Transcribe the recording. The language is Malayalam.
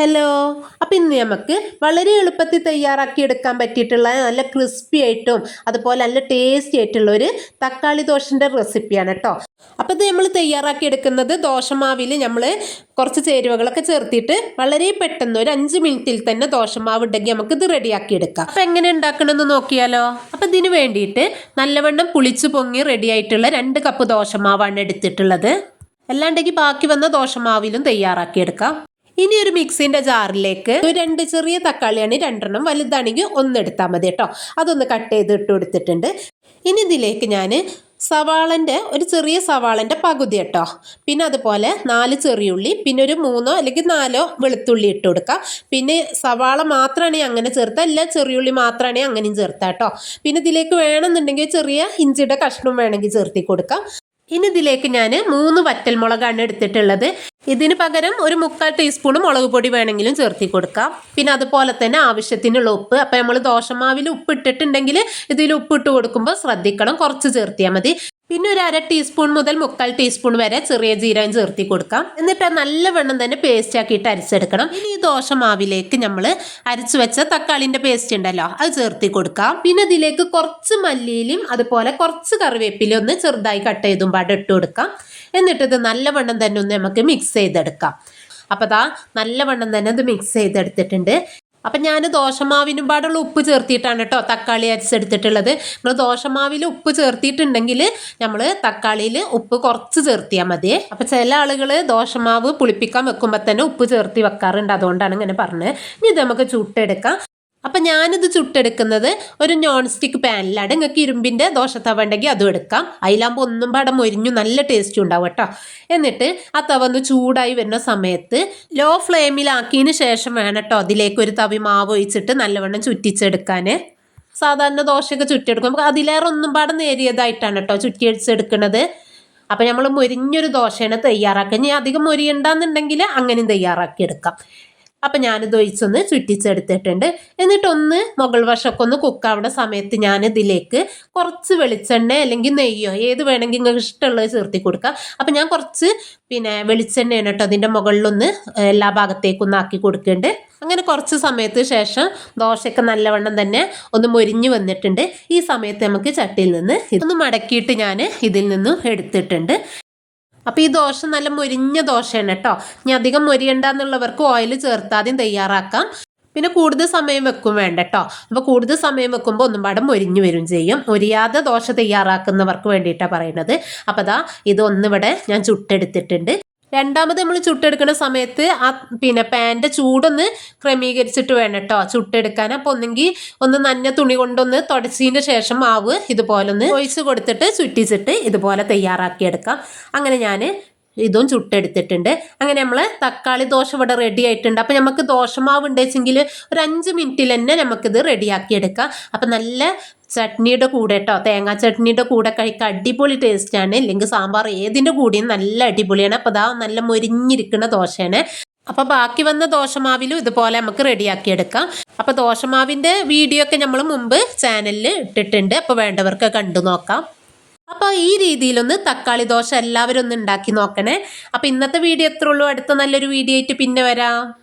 ഹലോ അപ്പം ഇന്ന് നമുക്ക് വളരെ എളുപ്പത്തിൽ തയ്യാറാക്കി എടുക്കാൻ പറ്റിയിട്ടുള്ള നല്ല ക്രിസ്പി ആയിട്ടും അതുപോലെ നല്ല ടേസ്റ്റി ആയിട്ടുള്ള ഒരു തക്കാളി ദോശന്റെ റെസിപ്പിയാണ് കേട്ടോ അപ്പോൾ ഇത് നമ്മൾ തയ്യാറാക്കി എടുക്കുന്നത് ദോശമാവിൽ നമ്മൾ കുറച്ച് ചേരുവകളൊക്കെ ചേർത്തിട്ട് വളരെ പെട്ടെന്ന് ഒരു അഞ്ച് മിനിറ്റിൽ തന്നെ ദോശമാവ് ഉണ്ടെങ്കിൽ നമുക്ക് ഇത് റെഡിയാക്കി എടുക്കാം. അപ്പം എങ്ങനെ ഉണ്ടാക്കണമെന്ന് നോക്കിയാലോ? അപ്പോൾ ഇതിന് വേണ്ടിയിട്ട് നല്ലവണ്ണം പുളിച്ച് പൊങ്ങി റെഡി ആയിട്ടുള്ള രണ്ട് കപ്പ് ദോശമാവാണ് എടുത്തിട്ടുള്ളത്. അല്ലാണ്ടെങ്കിൽ ബാക്കി വന്ന ദോശമാവിലും തയ്യാറാക്കിയെടുക്കാം ഇനി ഒരു മിക്സിന്റെ ജാറിലേക്ക് രണ്ട് ചെറിയ തക്കാളിയാണ് രണ്ടെണ്ണം വലുതാണെങ്കിൽ ഒന്ന് എടുത്താൽ മതി കേട്ടോ. അതൊന്ന് കട്ട് ചെയ്ത് ഇട്ട് കൊടുത്തിട്ടുണ്ട്. ഇനി ഇതിലേക്ക് ഞാൻ സവാളന്റെ ഒരു ചെറിയ സവാളന്റെ പകുതി കേട്ടോ. പിന്നെ അതുപോലെ നാല് ചെറിയുള്ളി പിന്നെ ഒരു മൂന്നോ അല്ലെങ്കിൽ നാലോ വെളുത്തുള്ളി ഇട്ട് കൊടുക്കുക പിന്നെ സവാള മാത്രമാണെങ്കിൽ അങ്ങനെ ചേർത്താൽ അല്ല ചെറിയുള്ളി മാത്രമാണെങ്കിൽ അങ്ങനെയും ചേർത്താം കേട്ടോ. പിന്നെ ഇതിലേക്ക് വേണമെന്നുണ്ടെങ്കിൽ ചെറിയ ഇഞ്ചിയുടെ കഷ്ണം വേണമെങ്കിൽ ചേർത്തി കൊടുക്കാം. ഇനി ഇതിലേക്ക് ഞാൻ മൂന്ന് വറ്റൽമുളകാണ് എടുത്തിട്ടുള്ളത്. ഇതിന് പകരം ഒരു മുക്കാൽ ടീസ്പൂൺ മുളക് പൊടി വേണമെങ്കിലും ചേർത്തി കൊടുക്കാം. പിന്നെ അതുപോലെ തന്നെ ആവശ്യത്തിനുള്ള ഉപ്പ്. അപ്പം നമ്മൾ ദോശമാവിൽ ഉപ്പ് ഇട്ടിട്ടുണ്ടെങ്കിൽ ഇതിൽ ഉപ്പ് ഇട്ട് കൊടുക്കുമ്പോൾ ശ്രദ്ധിക്കണം. കുറച്ച് ചേർത്തിയാൽ മതി. പിന്നെ ഒരു അര ടീസ്പൂൺ മുതൽ മുക്കാൽ ടീസ്പൂൺ വരെ ചെറിയ ജീരകം ചേർത്തി കൊടുക്കാം. എന്നിട്ട് നല്ല നല്ലവണ്ണം തന്നെ പേസ്റ്റ് ആക്കിയിട്ട് അരച്ചെടുക്കണം. ഇനി ഈ ദോശ മാവിലേക്ക് നമ്മൾ അരച്ചു വെച്ച തക്കാളിന്റെ പേസ്റ്റ് ഉണ്ടല്ലോ അത് ചേർത്തി കൊടുക്കാം. പിന്നെ ഇതിലേക്ക് കുറച്ച് മല്ലിയിലും അതുപോലെ കുറച്ച് കറിവേപ്പിലും ഒന്ന് ചെറുതായി കട്ട് ചെയ്തും പാടെ ഇട്ട് കൊടുക്കാം. എന്നിട്ട് ഇത് നല്ല നല്ലവണ്ണം തന്നെ ഒന്ന് നമുക്ക് മിക്സ് ചെയ്തെടുക്കാം. അപ്പോൾ ദാ നല്ലവണ്ണം തന്നെ ഇത് മിക്സ് ചെയ്തെടുത്തിട്ടുണ്ട്. അപ്പം ഞാൻ ദോശമാവിനും പാടുള്ള ഉപ്പ് ചേർത്തിട്ടാണ് കേട്ടോ തക്കാളി അരച്ചെടുത്തിട്ടുള്ളത് നമ്മൾ ദോശമാവിൽ ഉപ്പ് ചേർത്തിട്ടുണ്ടെങ്കിൽ നമ്മൾ തക്കാളിയിൽ ഉപ്പ് കുറച്ച് ചേർത്തിയാൽ മതി. അപ്പം ചില ആളുകൾ ദോശമാവ് പുളിപ്പിക്കാൻ വെക്കുമ്പോൾ തന്നെ ഉപ്പ് ചേർത്തി വെക്കാറുണ്ട്. അതുകൊണ്ടാണ് ഇങ്ങനെ പറഞ്ഞത്. ഇനി ഇത് നമുക്ക് ചുട്ടെടുക്കാം. അപ്പം ഞാനിത് ചുട്ടെടുക്കുന്നത് ഒരു നോൺ സ്റ്റിക്ക് പാനിലാണ് നിങ്ങൾക്ക് ഇരുമ്പിന്റെ ദോശത്തവ ഉണ്ടെങ്കിൽ അതും എടുക്കാം. അതിലാകുമ്പോൾ ഒന്നും പാടം മൊരിഞ്ഞു നല്ല ടേസ്റ്റ് ഉണ്ടാവും കേട്ടോ. എന്നിട്ട് ആ തവ ഒന്ന് ചൂടായി വരുന്ന സമയത്ത് ലോ ഫ്ലെയിമിലാക്കിയതിന് ശേഷം വേണം കേട്ടോ അതിലേക്ക് ഒരു തവി മാവ് ഒഴിച്ചിട്ട് നല്ലവണ്ണം ചുറ്റിച്ചെടുക്കാൻ സാധാരണ ദോശയൊക്കെ ചുറ്റിയെടുക്കും അതിലേറെ ഒന്നും പാടം നേരിയതായിട്ടാണ് കേട്ടോ ചുറ്റിയടിച്ചെടുക്കുന്നത് അപ്പം നമ്മൾ മൊരിഞ്ഞൊരു ദോശയാണ് തയ്യാറാക്കുക. ഇനി അധികം മൊരിയണ്ടെന്നുണ്ടെങ്കിൽ അങ്ങനെയും തയ്യാറാക്കിയെടുക്കാം. അപ്പം ഞാനിത് ഒഴിച്ചൊന്ന് ചുറ്റിച്ചെടുത്തിട്ടുണ്ട്. എന്നിട്ടൊന്ന് മുകൾ വശമൊക്കെ ഒന്ന് കുക്കാവുന്ന സമയത്ത് ഞാൻ ഇതിലേക്ക് കുറച്ച് വെളിച്ചെണ്ണ അല്ലെങ്കിൽ നെയ്യോ ഏത് വേണമെങ്കിൽ നിങ്ങൾക്ക് ഇഷ്ടമുള്ളത് ചേർത്തി കൊടുക്കാം. അപ്പം ഞാൻ കുറച്ച് പിന്നെ വെളിച്ചെണ്ണയാണ് കേട്ടോ അതിന്റെ മുകളിലൊന്ന് എല്ലാ ഭാഗത്തേക്കൊന്ന് ആക്കി കൊടുക്കുന്നുണ്ട് അങ്ങനെ കുറച്ച് സമയത്ത് ശേഷം ദോശയൊക്കെ നല്ലവണ്ണം തന്നെ ഒന്ന് മൊരിഞ്ഞു വന്നിട്ടുണ്ട്. ഈ സമയത്ത് നമുക്ക് ചട്ടിയിൽ നിന്ന് ഇതൊന്ന് മടക്കിയിട്ട് ഞാൻ ഇതിൽ നിന്നും എടുത്തിട്ടുണ്ട്. അപ്പോൾ ഈ ദോശ നല്ല മുരിഞ്ഞ ദോശയാണ് കേട്ടോ. ഇനി അധികം മൊരിയണ്ടെന്നുള്ളവർക്ക് ഓയിൽ ചേർത്താദ്യം തയ്യാറാക്കാം. പിന്നെ കൂടുതൽ സമയം വെക്കും വേണ്ട കേട്ടോ. അപ്പോൾ കൂടുതൽ സമയം വെക്കുമ്പോൾ ഒന്നും പാടെ മൊരിഞ്ഞു വരും ചെയ്യും. മൊരിയാതെ ദോശ തയ്യാറാക്കുന്നവർക്ക് വേണ്ടിയിട്ടാണ് പറയുന്നത് അപ്പോൾ അതാ ഇതൊന്നിവിടെ ഞാൻ ചുട്ടെടുത്തിട്ടുണ്ട്. രണ്ടാമത് നമ്മൾ ചുട്ടെടുക്കുന്ന സമയത്ത് ആ പിന്നെ പാന്റെ ചൂടൊന്ന് ക്രമീകരിച്ചിട്ട് വേണം കേട്ടോ ചുട്ടെടുക്കാൻ. അപ്പോൾ ഒന്നെങ്കിൽ ഒന്ന് നന്ന തുണി കൊണ്ടൊന്ന് തുടച്ചതിന് ശേഷം മാവ് ഇതുപോലെ ഒന്ന് ഒഴിച്ച് കൊടുത്തിട്ട് ചുറ്റിച്ചിട്ട് ഇതുപോലെ തയ്യാറാക്കിയെടുക്കാം. അങ്ങനെ ഞാൻ ഇതും ചുട്ടെടുത്തിട്ടുണ്ട്. അങ്ങനെ നമ്മൾ തക്കാളി ദോശ ഇവിടെ റെഡി ആയിട്ടുണ്ട്. അപ്പോൾ നമുക്ക് ദോശമാവ് ഉണ്ടെച്ചെങ്കിൽ ഒരു അഞ്ച് മിനിറ്റിൽ തന്നെ നമുക്കിത് റെഡിയാക്കി എടുക്കാം. അപ്പം നല്ല ചട്നിയുടെ കൂടെ കേട്ടോ തേങ്ങാ ചട്നിയുടെ കൂടെ കഴിക്കാൻ അടിപൊളി ടേസ്റ്റാണ് ഇല്ലെങ്കിൽ സാമ്പാർ ഏതിന്റെ കൂടെയും നല്ല അടിപൊളിയാണ്. അപ്പോൾ അതാ നല്ല മൊരിഞ്ഞിരിക്കുന്ന ദോശയാണ്. അപ്പോൾ ബാക്കി വന്ന ദോശമാവിലും ഇതുപോലെ നമുക്ക് റെഡിയാക്കി എടുക്കാം. അപ്പോൾ ദോശമാവിന്റെ വീഡിയോ ഒക്കെ നമ്മൾ മുമ്പ് ചാനലിൽ ഇട്ടിട്ടുണ്ട്. അപ്പോൾ വേണ്ടവർക്ക് കണ്ടു നോക്കാം. അപ്പോൾ ഈ രീതിയിലൊന്ന് തക്കാളി ദോശ എല്ലാവരും ഒന്ന് ഉണ്ടാക്കി നോക്കണേ. അപ്പോൾ ഇന്നത്തെ വീഡിയോ എത്ര ഉള്ളൂ. അടുത്ത നല്ലൊരു വീഡിയോ ആയിട്ട് പിന്നെ വരാം.